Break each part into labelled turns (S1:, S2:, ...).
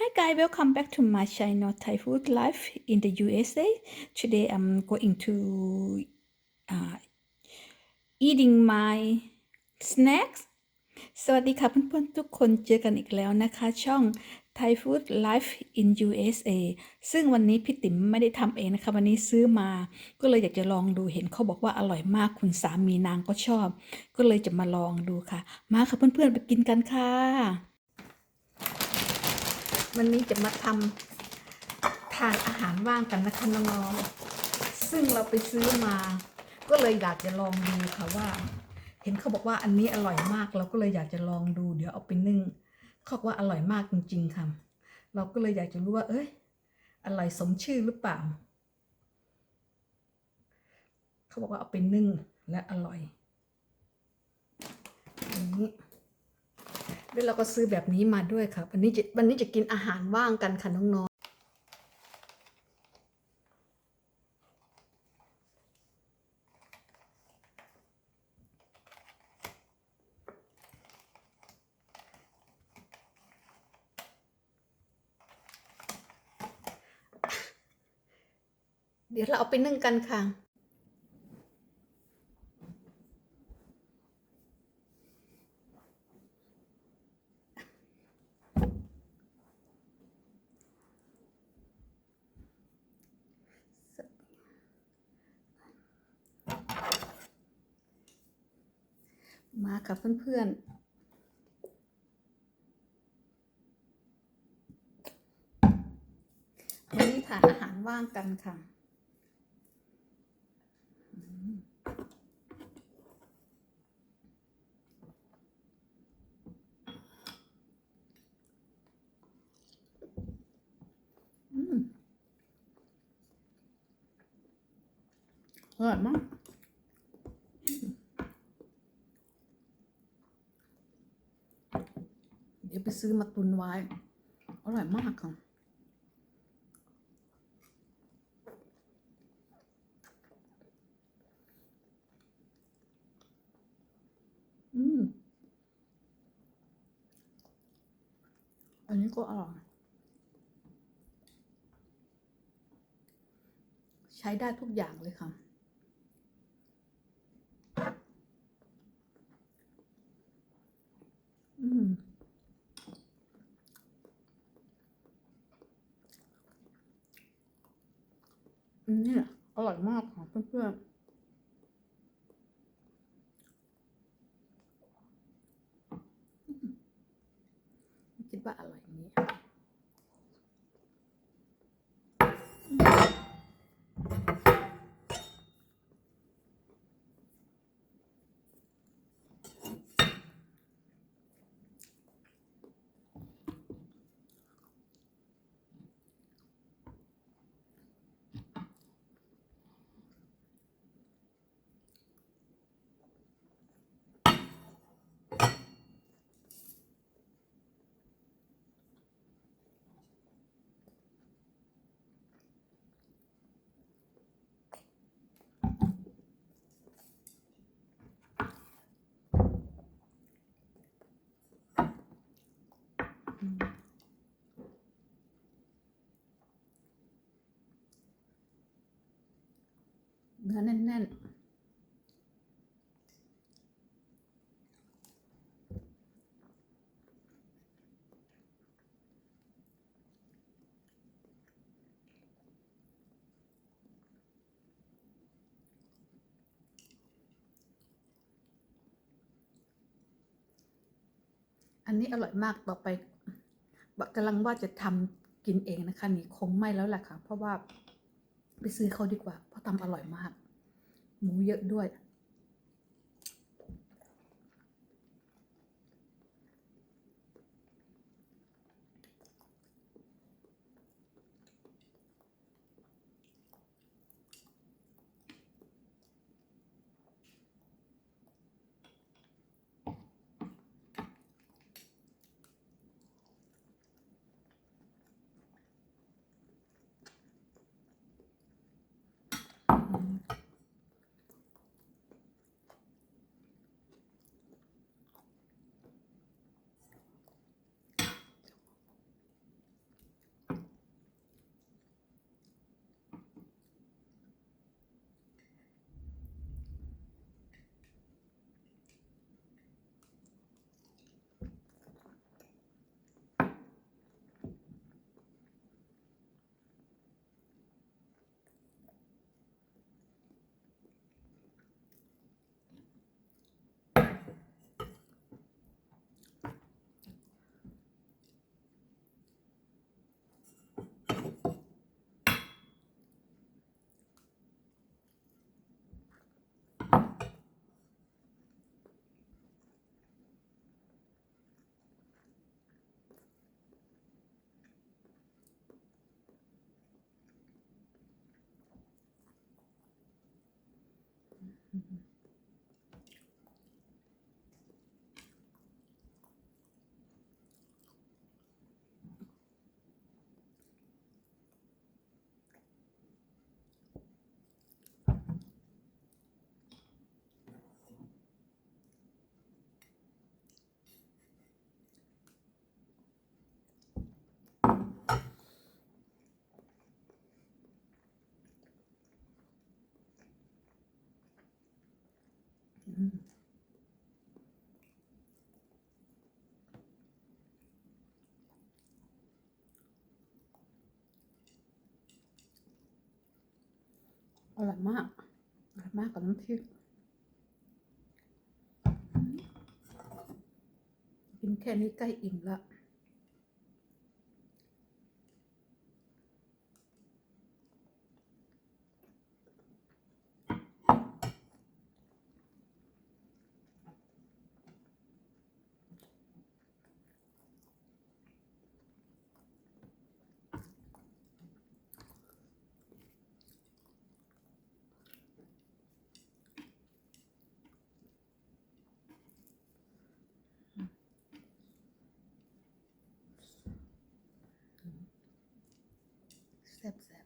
S1: Hi guys, welcome back to my channel Thai Food Life in the USA. Today I'm going to uh, eating my snacks สวัสดีค่ะเพื่อนๆทุกคนเจอกันอีกแล้วนะคะ ช่อง Thai Food Life in USA ซึ่งวันนี้พี่ติ๋มไม่ได้ทำเองนะคะ วันนี้ซื้อมา ก็เลยอยากจะลองดูเห็นเขาบอกว่าอร่อยมากคุณสามีนางก็ชอบ ก็เลยจะมาลองดูค่ะ มาค่ะเพื่อนๆไปกินกันค่ะ วันนี้จะมาทำทานอาหารว่างกันนะคะน้องๆซึ่งเราไปซื้อมา ก็เลยอยากจะลองดูค่ะว่า เห็นเขาบอกว่าอันนี้อร่อยมาก เราก็เลยอยากจะลองดู เดี๋ยวเอาไปนึ่งเขาบอกว่าอร่อยมากจริง ๆค่ะ เราก็เลยอยากจะรู้ว่า เอ้ยอร่อยสมชื่อหรือเปล่า เขาบอกว่าเอาไปนึ่งและอร่อยอย่างนี้ แล้วเราก็ซื้อแบบนี้มาด้วยค่ะวันนี้จะวันนี้จะกินอาหารว่างกันค่ะน้องๆเดี๋ยวเราเอาไปนึ่งกันค่ะ มาค่ะเพื่อนๆ วันนี้ทานอาหารว่างกันค่ะ อืมอร่อยมาก เดี๋ยวไป ซื้อมาตุนไว้ อร่อยมากค่ะอืม อันนี้ก็อร่อย ใช้ได้ทุกอย่างเลยค่ะ อืม อันนี้อร่อยมากค่ะเพื่อนๆคิดว่าอร่อยนี้ เนื้อแน่นๆอันนี้อร่อยมากต่อไปกำลังว่าจะทำกินเองนะคะนี่คงไม่แล้วแหละค่ะ เพราะว่า ไปซื้อเขาดีกว่า เพราะทำอร่อยมาก หมูเยอะด้วย อ Mm-hmm.
S2: อร่อยมาก อร่อยมากกับน้ำพริกกินแค่นี้ใกล้อิ่มละ แ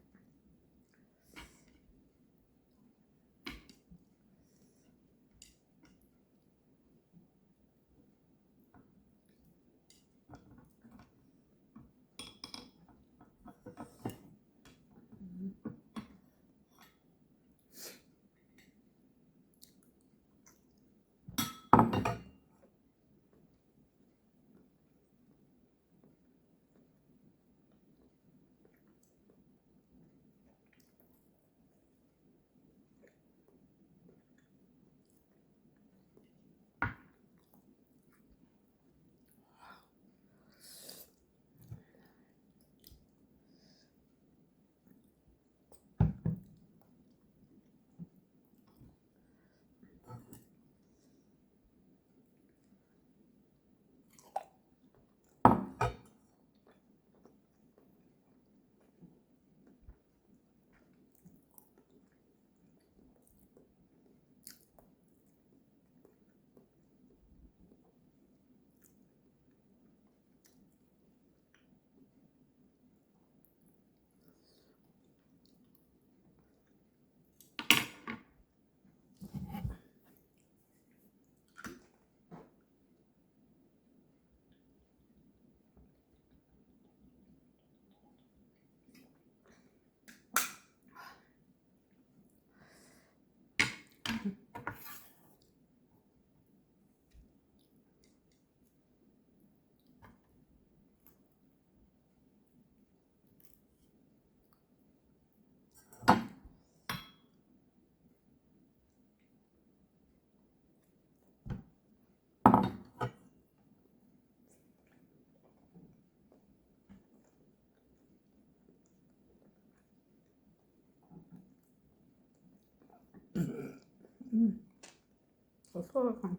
S2: ขอโทษค่ะ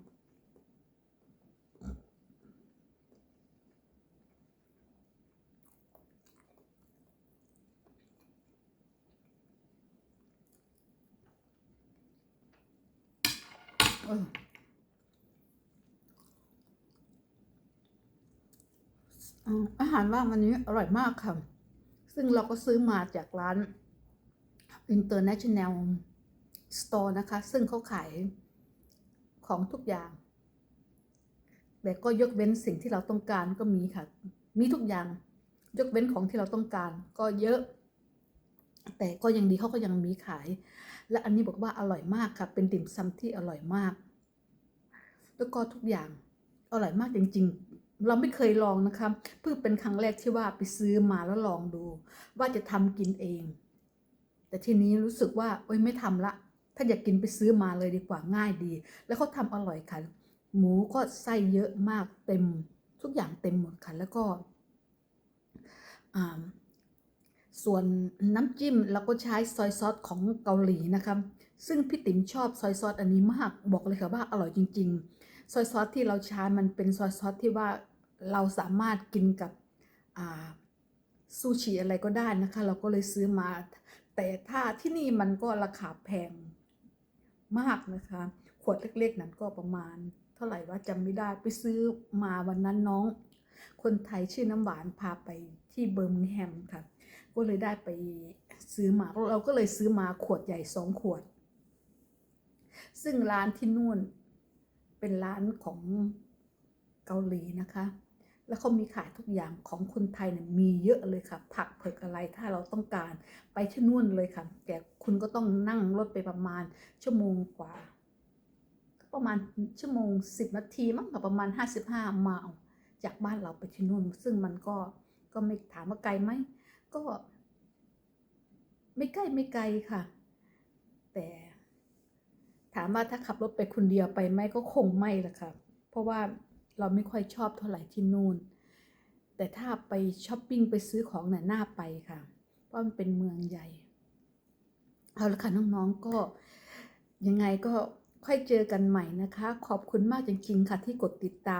S2: เอออ่าอาหารว่างวันนี้อร่อยมากค่ะ ซึ่งเราก็ซื้อมาจากร้าน International Store นะคะ ซึ่งเขาขายของทุกอย่าง แต่ก็ยกเว้นสิ่งที่เราต้องการก็มีค่ะ มีทุกอย่าง ยกเว้นของที่เราต้องการก็เยอะ แต่ก็ยังดีเขาก็ยังมีขาย และอันนี้บอกว่าอร่อยมากค่ะ เป็นติ่มซำที่อร่อยมาก แล้วก็ทุกอย่างอร่อยมากจริง ๆเราไม่เคยลองนะคะเพิ่งเป็นครั้งแรกที่ว่าไปซื้อมาแล้วลองดู ว่าจะทำกินเอง แต่ทีนี้รู้สึกว่าโอ๊ยไม่ทำละ ถ้าอยากกินไปซื้อมาเลยดีกว่าง่ายดี แล้วเขาทำอร่อยค่ะ หมูก็ไส้เยอะมากเต็มทุกอย่างเต็มหมดค่ะแล้วก็ส่วนน้ำจิ้มเราก็ใช้ซอยซอสของเกาหลีนะคะซึ่งพี่ติ๋มชอบซอยซอสอันนี้มากบอกเลยค่ะว่าอร่อยจริง ๆ ซอยซอสที่เราใช้มันเป็นซอยซอสที่ว่าเราสามารถกินกับซูชิอะไรก็ได้นะคะ เราก็เลยซื้อมา แต่ถ้าที่นี่มันก็ราคาแพง มากนะคะ ขวดเล็กๆนั้นก็ประมาณ เท่าไหร่ว่าจำไม่ได้ไปซื้อมาวันนั้นน้อง คนไทยชื่อน้ำหวานพาไปที่เบอร์มิงแฮมค่ะ ก็เลยได้ไปซื้อมาเราก็เลยซื้อมาขวดใหญ่สองขวด ซึ่งร้านที่นู่นเป็นร้านของเกาหลีนะคะ แล้วเขามีขายทุกอย่างของคนไทยเนี่ยมีเยอะเลยค่ะ ผักเผือกอะไรถ้าเราต้องการ ไปที่นู่นเลยค่ะ แต่คุณก็ต้องนั่งรถไปประมาณชั่วโมงกว่า ประมาณชั่วโมงสิบนาทีมั้งค่ะประมาณห้าสิบห้าไมล์จากบ้านเราไปที่นู่น ซึ่งมันก็ก็ไม่ถามว่าไกลไหมก็ ไม่ใกล้ไม่ไกลค่ะ แต่ถามว่าถ้าขับรถไปคนเดียวไปไหมก็คงไม่ละค่ะ เพราะว่า เราไม่ค่อยชอบเท่าไหร่ที่นู่น แต่ถ้าไปช้อปปิ้งไปซื้อของน่ะน่าไปค่ะ เพราะมันเป็นเมืองใหญ่ เอาละค่ะน้องๆก็ยังไงก็ค่อยเจอกันใหม่นะคะ ขอบคุณมากจริงๆค่ะที่กดติดตาม